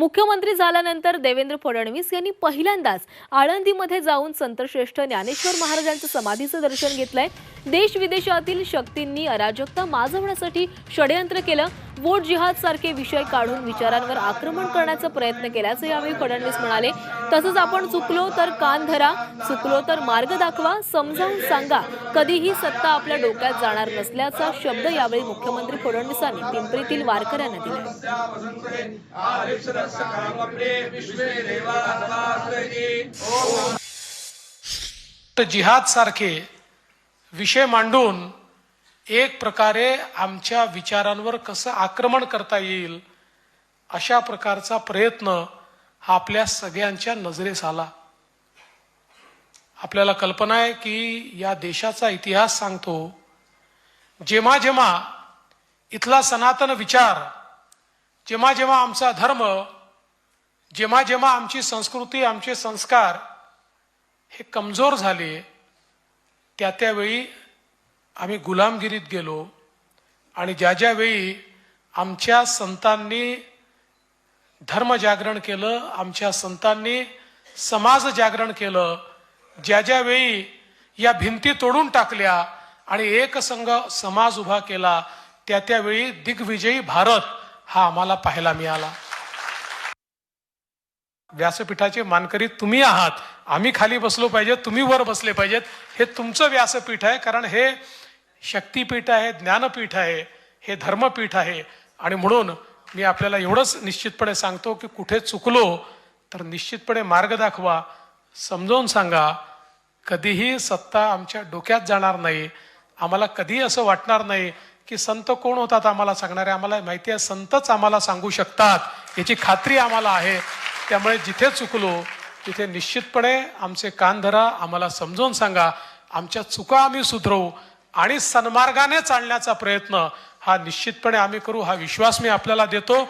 मुख्यमंत्री झाल्यानंतर देवेंद्र फडणवीस यांनी पहिल्यांदाच आळंदीमध्ये जाऊन संतश्रेष्ठ ज्ञानेश्वर महाराजांचं समाधीचं दर्शन घेतलंय. देश विदेशातील शक्तींनी अराजकता माजवण्यासाठी षडयंत्र केलं. वोट जिहाद सारखे विषय काढून विचारांवर आक्रमण करण्याचा प्रयत्न केल्याचं यावेळी फडणवीस म्हणाले. तसंच आपण चुकलो तर कान धरा चुकलो तर मार्ग दाखवा समजावून सांगा. कधीही सत्ता आपल्या डोक्यात जाणार नसल्याचा शब्द यावेळी मुख्यमंत्री फडणवीसांनी पिंपरीतील वारकऱ्यांना दिला जिहाद सारखे विषय मांडून एक प्रकारे आमच्या विचारांवर कसं आक्रमण करता येईल अशा प्रकारचा प्रयत्न हा आपल्या सगळ्यांच्या नजरेस आला. आपल्याला कल्पना आहे की या देशाचा इतिहास सांगतो जेव्हा जेव्हा इथला सनातन विचार जेव्हा जेव्हा आमचा धर्म जेव्हा जेव्हा आमची संस्कृती आमचे संस्कार हे कमजोर झाले त्या त्यावेळी आम्ही गुलामगिरीत गेलो आणि ज्या ज्यावेळी आमच्या संतांनी धर्मजागरण केलं आमच्या संतांनी समाज जागरण केलं ज्या ज्यावेळी या भिंती तोडून टाकल्या आणि एकसंघ समाज उभा केला त्या त्यावेळी दिग्विजयी भारत हा आम्हाला पाहायला मिळाला. व्यासपीठाचे मानकरी तुम्ही आहात. आम्ही खाली बसलो पाहिजे तुम्ही वर बसले पाहिजेत. हे तुमचं व्यासपीठ आहे कारण हे शक्तीपीठ आहे ज्ञानपीठ आहे हे धर्मपीठ आहे. आणि म्हणून मी आपल्याला एवढंच निश्चितपणे सांगतो की कुठे चुकलो तर निश्चितपणे मार्ग दाखवा. समजावून सांगा कधीही सत्ता आमच्या डोक्यात जाणार नाही. आम्हाला कधीही असं वाटणार नाही की संत कोण होतात आम्हाला सांगणारे. आम्हाला माहिती आहे संतच आम्हाला सांगू शकतात. याची खात्री आम्हाला आहे. त्यामुळे जिथे चुकलो तिथे निश्चितपणे आमचे कान धरा आम्हाला समजावून सांगा. आमच्या चुका आम्ही सुधरवू. आणि सन्मार्गाने चालण्याचा प्रयत्न हा निश्चितपणे आम्ही करू हा विश्वास मी आपल्याला देतो.